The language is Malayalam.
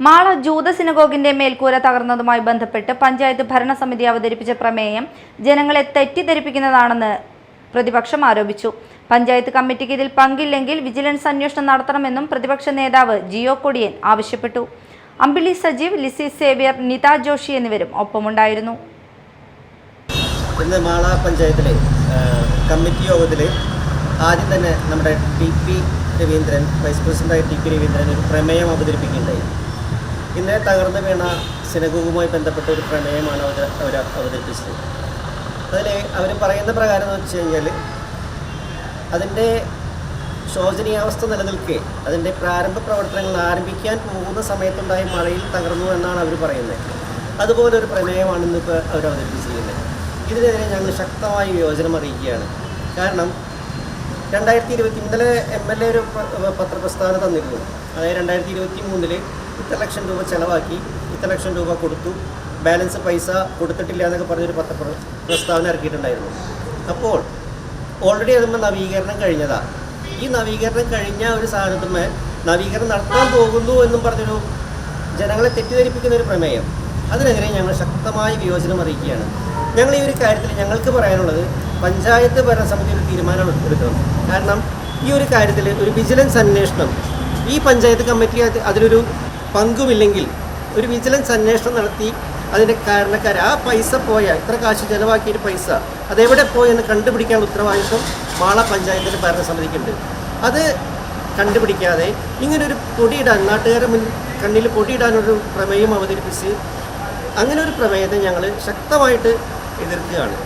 മാള ജൂത സിനഗോഗിന്റെ മേൽക്കൂര തകർന്നതുമായി ബന്ധപ്പെട്ട് പഞ്ചായത്ത് ഭരണസമിതി അവതരിപ്പിച്ച പ്രമേയം ജനങ്ങളെ തെറ്റിദ്ധരിപ്പിക്കുന്നതാണെന്ന് പ്രതിപക്ഷം ആരോപിച്ചു. പഞ്ചായത്ത് കമ്മിറ്റിക്ക് ഇതിൽ പങ്കില്ലെങ്കിൽ വിജിലൻസ് അന്വേഷണം നടത്തണമെന്നും പ്രതിപക്ഷ നേതാവ് ജിയോ കൊടിയൻ ആവശ്യപ്പെട്ടു. അമ്പിളി സജീവ് ലിസി സേവ്യർ നിത ജോഷി എന്നിവരും ഒപ്പമുണ്ടായിരുന്നു. ഇന്ന് മാള പഞ്ചായത്തിലെ കമ്മിറ്റി യോഗത്തിൽ ആദ്യം തന്നെ നമ്മുടെ ടി പി രവീന്ദ്രൻ വൈസ് പ്രസിഡന്റായ ടി പി രവീന്ദ്രൻ ഒരു പ്രമേയം അവതരിപ്പിക്കുകയുണ്ടായി. ഇന്നലെ തകർന്നു വീണ സിനഗോഗുമായി ബന്ധപ്പെട്ട ഒരു പ്രമേയമാണ് അവർ അവർ അവതരിപ്പിച്ചത്. അതിൽ അവർ പറയുന്ന പ്രകാരം എന്ന് വെച്ച് കഴിഞ്ഞാൽ അതിന്റെ ശോചനീയാവസ്ഥ നിലനിൽക്കെ അതിന്റെ പ്രാരംഭ പ്രവർത്തനങ്ങൾ ആരംഭിക്കാൻ പോകുന്ന സമയത്തുണ്ടായ മഴയിൽ തകർന്നു എന്നാണ് അവർ പറയുന്നത്. അതുപോലെ ഒരു പ്രമേയമാണ് ഇന്നിപ്പോൾ അവർ അവതരിപ്പിച്ചിരിക്കുന്നത്. ഇതിനെതിരെ ഞങ്ങൾ ശക്തമായി യോജനം അറിയിക്കുകയാണ്. കാരണം രണ്ടായിരത്തി ഇരുപത്തി ഇന്നലെ എം എൽ എ ഒരു പത്രപ്രസ്താവന തന്നിരുന്നു. അതായത് രണ്ടായിരത്തി ഇരുപത്തി മൂന്നിൽ ഇത്ര ലക്ഷം രൂപ ചിലവാക്കി ഇത്ര ലക്ഷം രൂപ കൊടുത്തു. ബാലൻസ് പൈസ കൊടുത്തിട്ടില്ല എന്നൊക്കെ പറഞ്ഞൊരു പത്ര പ്ര- പ്രസ്താവന ഇറക്കിയിട്ടുണ്ടായിരുന്നു. അപ്പോൾ ഓൾറെഡി അതുമ്പോൾ നവീകരണം കഴിഞ്ഞതാ. ഈ നവീകരണം കഴിഞ്ഞ ഒരു സാധനത്തുമ്മേ നവീകരണം നടത്താൻ പോകുന്നു എന്നും പറഞ്ഞൊരു ജനങ്ങളെ തെറ്റിദ്ധരിപ്പിക്കുന്ന ഒരു പ്രമേയം. അതിനെതിരെ ഞങ്ങൾ ശക്തമായി വിയോജനം അറിയിക്കുകയാണ്. ഞങ്ങൾ ഈ ഒരു കാര്യത്തിൽ ഞങ്ങൾക്ക് പറയാനുള്ളത് പഞ്ചായത്ത് ഭരണസമിതി ഒരു തീരുമാനം എടുക്കണം കാരണം ഈ ഒരു കാര്യത്തിൽ ഒരു വിജിലൻസ് അന്വേഷണം ഈ പഞ്ചായത്ത് കമ്മിറ്റി അതിലൊരു പങ്കുമില്ലെങ്കിൽ ഒരു വിജിലൻസ് അന്വേഷണം നടത്തി അതിന്റെ കാരണക്കാർ ആ പൈസ പോയ ഇത്ര കാശ് ചിലവാക്കിയൊരു പൈസ അതെവിടെ പോയി എന്ന് കണ്ടുപിടിക്കാനുള്ള ഉത്തരവാദിത്വം മാള പഞ്ചായത്തിന്റെ ഭരണസമിതിക്കുണ്ട്. അത് കണ്ടുപിടിക്കാതെ ഇങ്ങനൊരു പൊടിയിടാൻ നാട്ടുകാരുടെ മുൻ കണ്ണിൽ പൊടിയിടാനൊരു പ്രമേയം അവതരിപ്പിച്ച് അങ്ങനെ ഒരു പ്രമേയത്തെ ഞങ്ങൾ ശക്തമായിട്ട് എതിർക്കുകയാണ്.